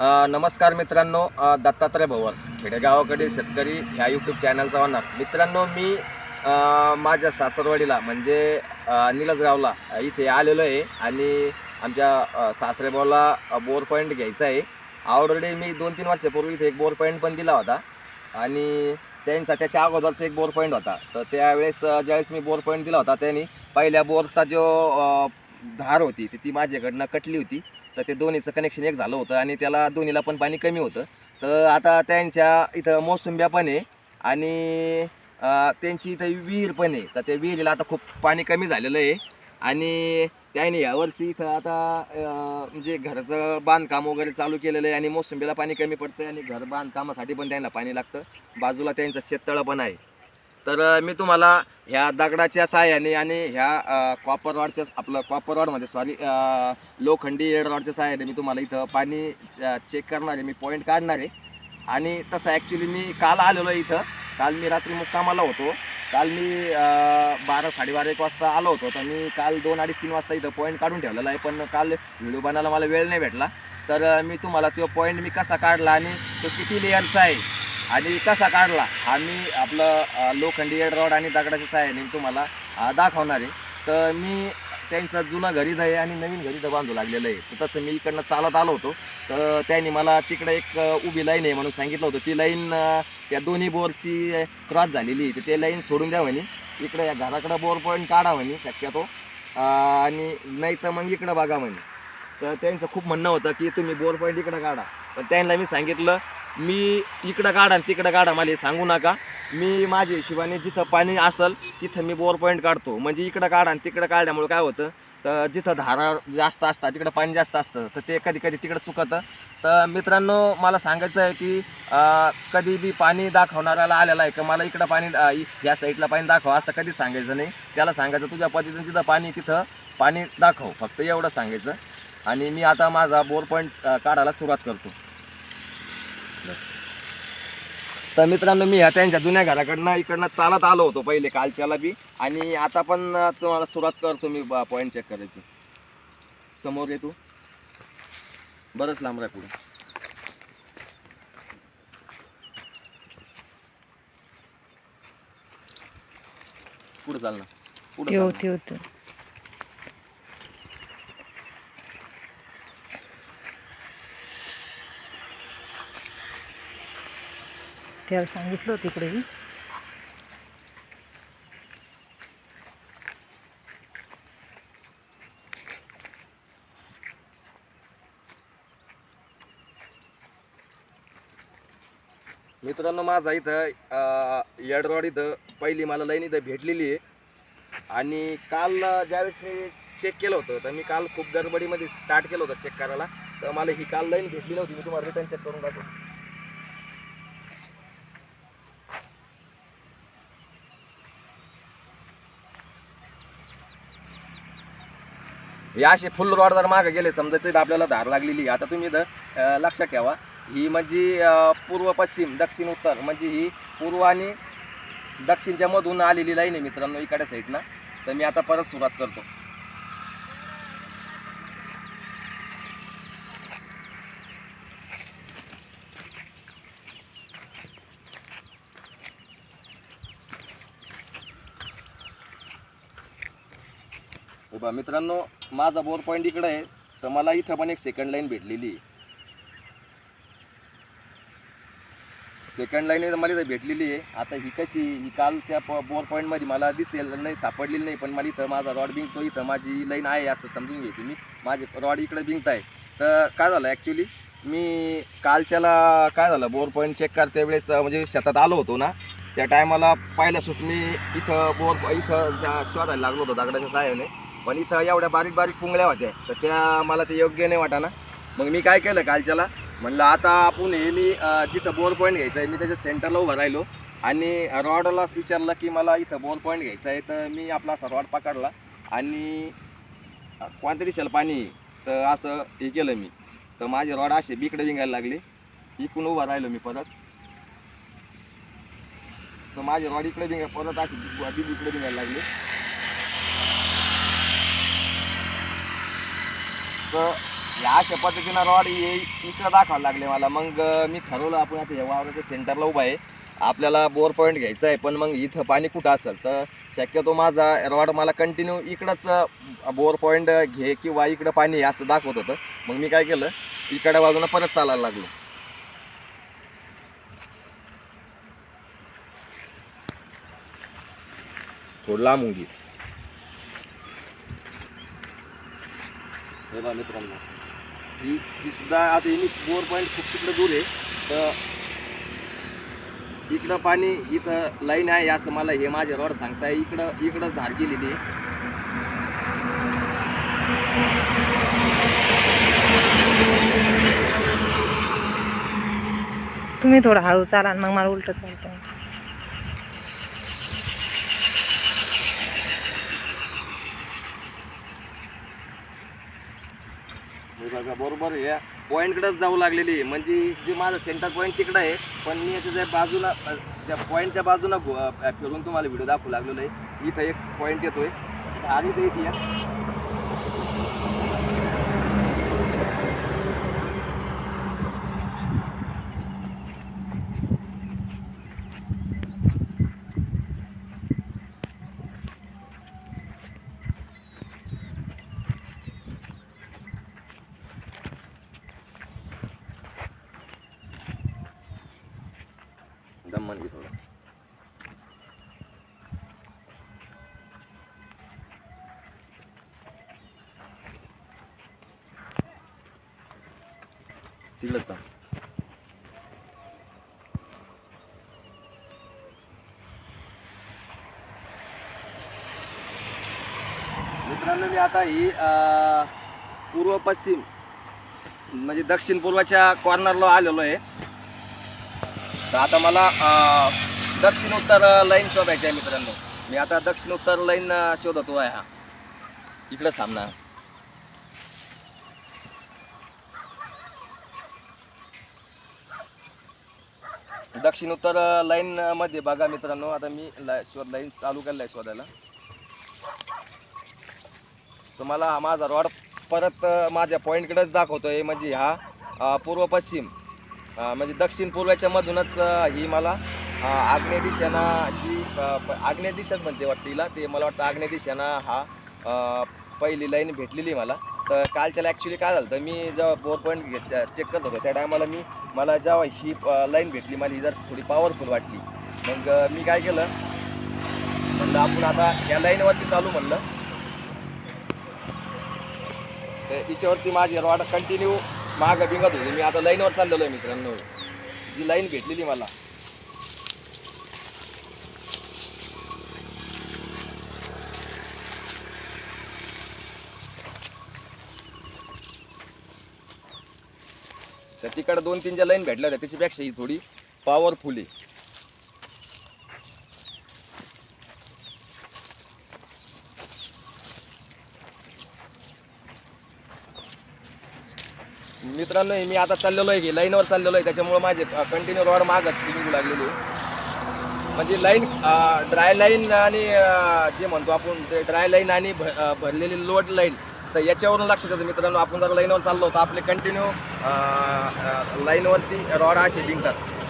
नमस्कार मित्रांनो दत्तात्रय भवन खेडेगावाकडील शेतकरी ह्या यूट्यूब चॅनलचा होणार. मित्रांनो मी माझ्या सासरवाडीला म्हणजे नीलजरावला निलजगावला इथे आलेलो आहे आणि आमच्या सासरेभाऊला बोर पॉईंट घ्यायचा आहे. ऑलरेडी मी दोन तीन वर्षापूर्वी इथे एक बोर पॉईंट पण दिला होता आणि त्यांचा त्याच्या अगोदरचा एक बोर पॉईंट होता. तर त्यावेळेस ज्यावेळेस मी बोर पॉईंट दिला होता त्यांनी पहिल्या बोरचा जो धार होती ती ती माझ्याकडनं कटली होती. तर ते दोन्हीचं कनेक्शन एक झालं होतं आणि त्याला दोन्हीला पण पाणी कमी होतं. तर आता त्यांच्या इथं मोसुंब्या पण आहे आणि त्यांची इथं विहीर पण आहे. तर त्या विहिरीला आता खूप पाणी कमी झालेलं आहे. आणि त्याने यावर्षी इथं आता म्हणजे घराचं बांधकाम वगैरे चालू केलेलं आहे आणि मोसंबीला पाणी कमी पडतं आणि घर बांधकामासाठी पण त्यांना पाणी लागतं. बाजूला त्यांचं शेततळं पण आहे. तर मी तुम्हाला ह्या दगडाच्या साह्याने आणि ह्या कॉपर रॉडच्या आपलं कॉपर रॉडमध्ये सॉरी लोखंडी एड रॉडच्या साह्याने मी तुम्हाला इथं पाणी चेक करणार आहे मी पॉईंट काढणार आहे. आणि तसं ॲक्च्युली मी काल आलेलो आहे इथं. काल मी रात्री मुक्कामाला होतो. काल मी बारा साडेबारा एक वाजता आलो होतो. तर मी काल दोन अडीच तीन वाजता इथं पॉईंट काढून ठेवलेला आहे. पण काल व्हिडिओ बनायला मला वेळ नाही भेटला. तर मी तुम्हाला तो पॉईंट मी कसा काढला आणि तो किती लेअरचा आहे आणि कसा काढला हा मी आपलं लोखंडी एड रॉड आणि दगडाच्या सहाय्याने मी तुम्हाला दाखवणार आहे. तर मी त्यांचा जुना घरीच आहे आणि नवीन घरी बांधू लागलेलं आहे. तर तसं मी इकडनं चालत आलो होतो. तर त्यांनी मला तिकडे एक उभी लाईन आहे म्हणून सांगितलं होतं. ती लाईन त्या दोन्ही बोरची क्रॉस झालेली आहे. तर ते लाईन सोडून द्या म्हणे. इकडे या घराकडं बोर पॉईंट काढा म्हणे शक्यतो. आणि नाही तर मग इकडं बघा म्हणे. तर त्यांचं खूप म्हणणं होतं की तुम्ही बोर पॉईंट इकडं काढा पण त्यांना मी सांगितलं मी इकडं काढा आणि तिकडं काढा मला सांगू नका. मी माझ्या हिशोबाने जिथं पाणी असेल तिथं मी बोर पॉईंट काढतो. म्हणजे इकडं काढा आणि तिकडं काढल्यामुळे काय होतं तर जिथं धारा जास्त असतात जिकडं पाणी जास्त असतं तर ते कधी कधी तिकडं चुकतं. तर मित्रांनो मला सांगायचं आहे की कधी बी पाणी दाखवणाऱ्याला आलेला आहे का मला इकडं पाणी या साईडला पाणी दाखव असं कधी सांगायचं नाही. त्याला सांगायचं तुझ्या पद्धतीनं जिथं पाणी तिथं पाणी दाखव. फक्त एवढं सांगायचं. आणि मी आता माझा बोर पॉईंट काढायला सुरुवात करतो. तर मित्रांनो मी ह्या त्यांच्या जुन्या घराकडनं इकडनं चालत आलो होतो पहिले कालच्याला बी. आणि आता पण तुम्हाला सुरुवात करतो मी पॉईंट चेक करायची. समोर येतो बरंच लांब राह पुढे. पुढे चाल ना. पुढे ठेव त्याला सांगितलं तिकडे मित्रांनो माझा इथं येडरॉड इथं पहिली मला लाईन इथं भेटलेली आहे. आणि काल ज्यावेळेस मी चेक केलं होतं तर मी काल खूप गडबडीमध्ये स्टार्ट केलं होतं चेक करायला. तर मला ही काल लाईन भेटली नव्हती. मी तुम्हाला रिटर्न चेक करून टाकतो हे असे फुल रॉड जर मागे गेले समजायचं इथं आपल्याला धार लागलेली आता तुम्ही इथं लक्षात ठेवा ही म्हणजे पूर्व पश्चिम दक्षिण उत्तर म्हणजे ही पूर्व आणि दक्षिणच्या मधून आलेली लाईन आहे मित्रांनो इकडे साईडनं तर मी आता परत सुरुवात करतो. पहा मित्रांनो माझा बोर पॉईंट इकडे आहे तर मला इथं पण एक सेकंड लाईन भेटलेली आहे. सेकंड लाईन मला इथं भेटलेली आहे. आता ही कशी ही कालच्या प बोर पॉईंटमध्ये मला दिसेल नाही सापडलेली नाही पण मला इथं माझा रॉड बिंकतो इथं माझी लाईन आहे असं समजून घ्यायची मी. माझे रॉड इकडे बिंकत आहे तर काय झालं ॲक्च्युली मी कालच्याला काय झालं बोर पॉईंट चेक करते वेळेस म्हणजे शेतात आलो होतो ना त्या टायमाला पहिल्या सुट मी इथं बोर इथं शोधायला लागलो होतो दगडाच्या सहाय्याने. पण इथं एवढ्या बारीक बारीक पुंगळ्या होत्या. तर त्या मला ते योग्य नाही वाटाना. मग मी काय केलं कालच्याला? म्हणलं आता आपण हे मी जिथं बोर पॉईंट घ्यायचं आहे मी त्याच्या सेंटरला उभं राहिलो. आणि रॉडलाच विचारलं की मला इथं बोर पॉईंट घ्यायचा आहे तर मी आपला असा रॉड पकडला. आणि कोणत्या दिशेला पाणी तर असं हे केलं मी. तर माझे रॉड असे बिकडे विंगायला लागले. इकडून उभा राहिलो मी परत. तर माझे रॉड इकडे बिंगा परत असे बी इकडे बिंगायला लागले. तर या अशा पद्धतीनं रॉड हे इकडं दाखवायला लागले मला. मग मी ठरवलं आपण आता या वावराच्या सेंटरला उभा आहे. आपल्याला बोर पॉईंट घ्यायचा आहे पण मग इथं पाणी कुठं असेल? तर शक्यतो माझा रॉड मला कंटिन्यू इकडंच बोर पॉईंट घे किंवा इकडं पाणी आहे असं दाखवत होतं. मग मी काय केलं? इकडं बाजूनं परत चालायला लागलो. थोडला मुंगी हे बघा मित्रांनो. ही ही सुद्धा आता ही बोर पॉईंट खूप तिकडं दूर आहे. तर इकडं पाणी इथं लाईन आहे असं मला हे माझे रॉड सांगताय. इकडं इकडंच धार गेलेली आहे. तुम्ही थोडं हळू चाला मग मला उलट चालतं हे बघा बरोबर या पॉईंटकडेच जाऊ लागलेली आहे. म्हणजे जे माझं सेंटर पॉईंट तिकडं आहे पण मी याच्या ज्या बाजूला त्या पॉईंटच्या बाजूला फिरून तुम्हाला व्हिडिओ दाखवू लागलेलो आहे. इथं एक पॉईंट येतोय. आणि ते इथे दमन घे थोडं तिकडंच थांब. मित्रांनो मी आता ही अं, पूर्व पश्चिम म्हणजे दक्षिण पूर्वच्या कॉर्नरला आलेलो आहे तर आता मला दक्षिण उत्तर लाईन शोधायची आहे मित्रांनो. मी आता दक्षिण उत्तर लाईन शोधतो आहे हा. इकडं सामना दक्षिण उत्तर लाईन मध्ये बघा मित्रांनो आता मी शोध लाईन चालू केलं आहे शोधायला. तुम्हाला माझा रॉड परत माझ्या पॉईंटकडेच दाखवतोय म्हणजे हा पूर्व पश्चिम. म्हणजे दक्षिण पूर्वेच्या मधूनच ही मला आग्नेय दिशेनं जी आग्नेय दिशाच म्हणते वाटतं हिला. ते मला वाटतं आग्नेय दिशेनं हा पहिली लाईन भेटलेली मला. तर कालच्याला ॲक्च्युली काय झालं तर मी जेव्हा बोर पॉईंट घेत चेक करत होतो त्या टायमाला मी मला जेव्हा ही लाईन भेटली माझी जर थोडी पॉवरफुल वाटली मग मी काय केलं? म्हणलं आपण आता या लाईनवरती चालू म्हणलं. तर तिच्यावरती माझी रॉड कंटिन्यू मागं बिंगत होती. मी आता लाईनवर चाललेलो आहे मित्रांनो. जी लाईन भेटलेली मला. तर तिकडं दोन तीन ज्या लाईन भेटल्या होत्या त्याच्यापेक्षा ही थोडी पॉवरफुल आहे. मित्रांनो मी आता चाललेलो आहे की लाईनवर चाललेलो आहे त्याच्यामुळे माझे कंटिन्यू रॉड मागच निघू लागलेली. म्हणजे लाईन ड्राय लाईन आणि जे म्हणतो आपण ते ड्राय लाईन आणि भ- भरलेली लोड लाईन तर याच्यावरून लक्षात येतं मित्रांनो आपण जर लाईनवर चाललो तर आपले कंटिन्यू लाईनवरती रॉड असे बिंकतात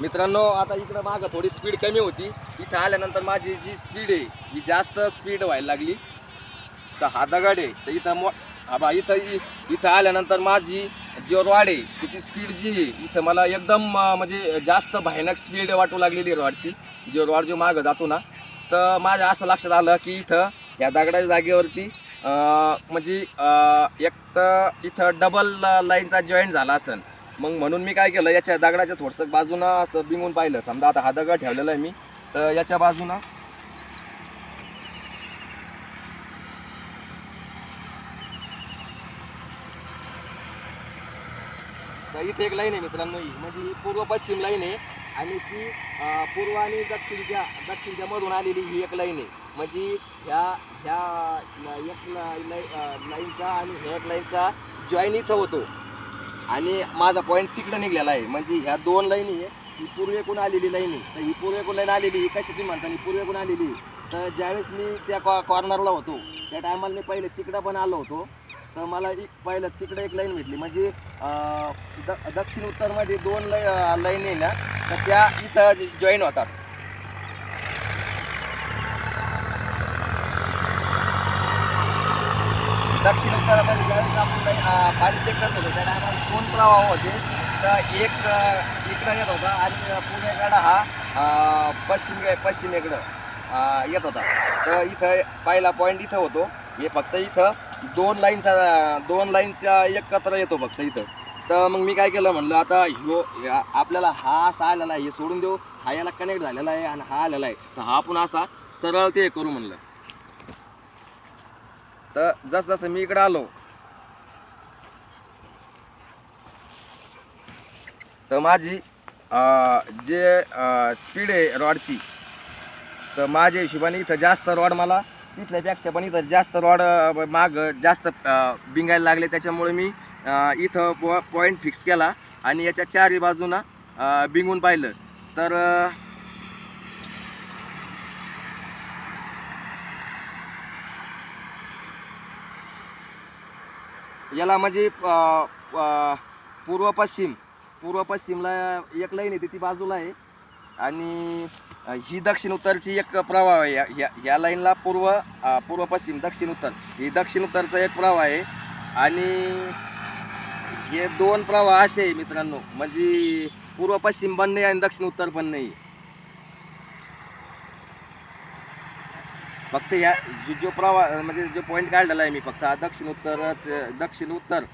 मित्रांनो आता इकडं मागं थोडी स्पीड कमी होती. इथं आल्यानंतर माझी जी स्पीड आहे ही जास्त स्पीड व्हायला लागली. तर हा दगड आहे. तर इथं मो आबा बा इथं इ- इथं आल्यानंतर माझी जी रॉड आहे तिची स्पीड जी आहे इथं मला एकदम अं, म्हणजे जास्त भयानक स्पीड वाटू लागलेली रॉडची जी रॉड जो मागं जातो ना तर माझ्या असं लक्षात आलं की इथं या दगडाच्या जागेवरती अं, म्हणजे अं, एक तर इथं डबल लाईनचा जॉईंट झाला असेल मग म्हणून मी काय केलं याच्या दगडाच्या थोडसं बाजूनं असं बिंगून पाहिलं. समजा आता हा दगड ठेवलेला आहे मी तर याच्या बाजूनं इथे एक लाईन आहे मित्रांनो ही. म्हणजे ही पूर्व पश्चिम लाईन आहे आणि ती पूर्व आणि दक्षिणच्या दक्षिणच्या मधून आलेली ही एक लाईन आहे. म्हणजे ह्या ह्या एक लाईनचा आणि ह्या एक लाईनचा जॉईन इथं होतो. आणि माझा पॉईंट तिकडं निघलेला आहे. म्हणजे ह्या दोन लाईनी आहे ही पूर्वेकडून आलेली लाईन आहे. तर ही पूर्वेकून लाईन आलेली ही कशी तुम्ही म्हणता ही पूर्वेकडून आलेली आहे. तर ज्यावेळेस मी त्या कॉ कॉर्नरला होतो त्या टायमाला मी पहिले तिकडं पण आलो होतो. तर मला एक पहिलं तिकडे एक लाईन भेटली. म्हणजे द दक्षिण उत्तरमध्ये दोन लाई लाईन आहे ना तर त्या इथं जॉईन होतात. दक्षिण उत्तरामध्ये ज्यावेळेस आपण पाणी चेक करत होतो त्या टायमाला दोन प्रवाह होते. तर एक इकडं येत होता आणि पुणेकडं हा पश्चिम पश्चिमेकडं येत होता. तर इथं पहिला पॉईंट इथं होतो. हे फक्त इथं दोन लाईनचा दोन लाईनचा एकत्र येतो फक्त इथं. तर मग मी काय केलं म्हणलं आता ह्यो आपल्याला हा असा आलेला आहे हे सोडून देऊ. हा याला कनेक्ट झालेला आहे आणि हा आलेला आहे. तर हा आपण असा सरळ ते करू म्हणलं. तर जसं जसं मी इकडं आलो तर माझी जे स्पीड आहे रॉडची तर माझ्या हिशोबाने इथं जास्त रॉड मला तिथल्यापेक्षा पण इथं जास्त रॉड माग जास्त बिंगायला लागले. त्याच्यामुळे मी इथं पॉ पॉईंट फिक्स केला आणि याच्या चारही बाजूना बिंगून पाहिलं. तर याला म्हणजे अं, पूर्व पश्चिम पूर्व पश्चिमला एक लाईन येते ती बाजूला आहे. आणि ही दक्षिण उत्तरची एक प्रवाह आहे. या- या ह्या लाईनला पूर्व पूर्व पश्चिम दक्षिण उत्तर. ही दक्षिण उत्तरचा एक प्रवाह आहे. आणि हे दोन प्रवाह असे आहे मित्रांनो. म्हणजे पूर्व पश्चिम पण नाही आणि दक्षिण उत्तर पण नाही. फक्त या जो जो प्रवा म्हणजे जो पॉईंट काढलेला आहे मी फक्त हा दक्षिण उत्तरच दक्षिण उत्तर.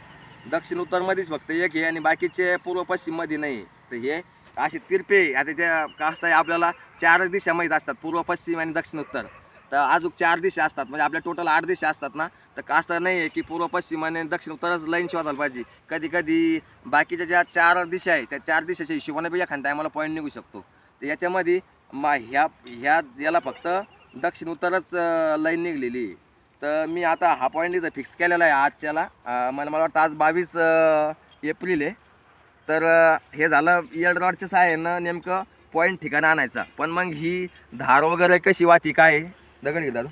दक्षिण उत्तरमध्येच फक्त एक हे आणि बाकीचे पूर्व पश्चिममध्ये नाही. तर हे असे तिरपे आता त्या कसं आहे आपल्याला चारच दिशा माहीत असतात पूर्व पश्चिम आणि दक्षिण उत्तर. तर अजून चार दिशा असतात. म्हणजे आपल्या टोटल आठ दिशा असतात ना तर असं नाही आहे की पूर्व पश्चिम आणि दक्षिण उत्तरच लाईन शोधायला पाहिजे. कधी कधी बाकीच्या ज्या चार दिशा आहे त्या चार दिशाच्या हिशोबाने बी एखाद्या टायमाला पॉईंट निघू शकतो. तर याच्यामध्ये मा ह्या ह्या याला फक्त दक्षिण उत्तरच लाईन निघलेली. तर मी आता हा पॉईंट इथं फिक्स केलेला आहे आजच्याला. मला मला वाटतं आज बावीस एप्रिल आहे. तर हे झालं इयड रॉडच्या सहाय्यानं नेमकं पॉईंट ठिकाण आणायचा. पण मग ही धार वगैरे कशी वाती काय? दगड घे दादा.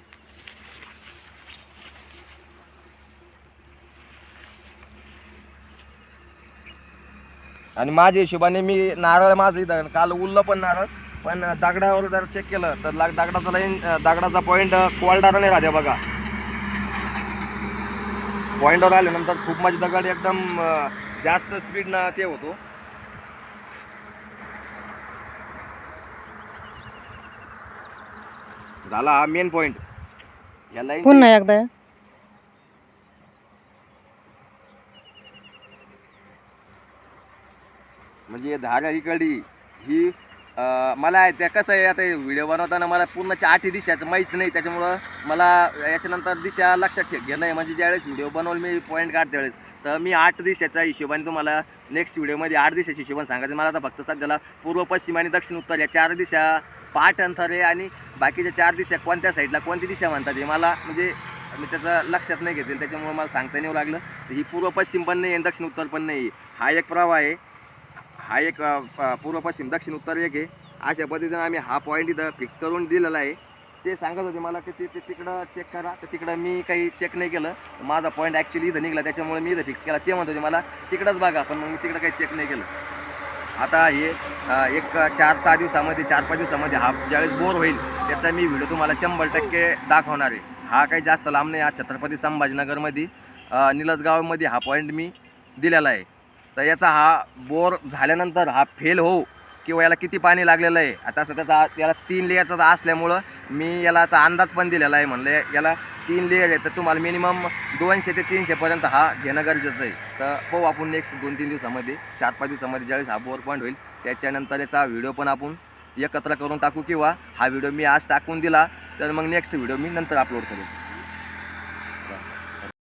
आणि माझ्या हिशोबाने मी नारळ माझं इथं काल उरलं पण नारळ. पण दगडावर जर चेक केलं तर लाग दगडाचा लाईन दगडाचा पॉईंट कोल्डार नाही राहते बघा. पॉईंटवर आल्यानंतर खूप माझी दगड एकदम जास्त स्पीडनं ते होतो. झाला हा मेन पॉईंट या लाईन पुन्हा एकदा. म्हणजे धार ही अं, मला आहे त्या कसं आहे आता व्हिडिओ बनवताना मला पूर्णच्या आठी दिशाचं माहीत नाही त्याच्यामुळं मला याच्यानंतर दिशा लक्षात ठेव घेणं आहे. म्हणजे ज्यावेळेस व्हिडिओ बनवलं मी पॉईंट काढते त्यावेळेस. तर मी आठ दिशाच्या हिशोबाने तुम्हाला नेक्स्ट व्हिडिओमध्ये आठ दिशाच्या हिशोबाने सांगायचं. मला आता फक्त सध्याला पूर्व पश्चिम आणि दक्षिण उत्तर या चार दिशा पाठ अंतर आहे आणि बाकीच्या चार दिशा कोणत्या साईडला कोणती दिशा म्हणतात हे मला म्हणजे मी त्याचं लक्षात नाही घेतील त्याच्यामुळे मला सांगता नाही येऊ लागलं. तर ही पूर्व पश्चिम पण नाही आणि दक्षिण उत्तर पण नाही. हा एक प्रवाह आहे. हा एक प- पूर्व पश्चिम दक्षिण उत्तर एक आहे. अशा पद्धतीनं आम्ही हा पॉईंट इथं फिक्स करून दिलेला आहे. ते सांगत होते मला की ते तिकडं चेक करा. तर तिकडं मी काही चेक नाही केलं. माझा पॉईंट ॲक्च्युली इथं निघला. त्याच्यामुळे मी इथं फिक्स केला. ते म्हणत होते मला तिकडंच बघा पण मग मी तिकडं काही चेक नाही केलं. आता हे एक चार सहा दिवसामध्ये चार पाच दिवसामध्ये हा ज्यावेळेस बोर होईल त्याचा मी व्हिडिओ तुम्हाला शंभर टक्के दाखवणार आहे. हा काही जास्त लांब नाही. हा छत्रपती संभाजीनगरमध्ये निलजगावमध्ये हा पॉईंट मी दिलेला आहे. तर याचा हा बोर झाल्यानंतर हा फेल होऊ किंवा याला किती पाणी लागलेलं आहे? आता सध्याचा त्याचा याला तीन लेअरचा असल्यामुळं मी यालाचा अंदाज पण दिलेला आहे म्हणलं याला तीन लेअर आहे तर तुम्हाला मिनिमम दोनशे ते तीनशेपर्यंत हा घेणं गरजेचं आहे. तर पाहू आपण नेक्स्ट दोन तीन दिवसामध्ये चार पाच दिवसामध्ये ज्यावेळेस हा बोर पॉईंट होईल त्याच्यानंतर याचा व्हिडिओ पण आपण एकत्र करून टाकू किंवा हा व्हिडिओ मी आज टाकून दिला तर मग नेक्स्ट व्हिडिओ मी नंतर अपलोड करेन.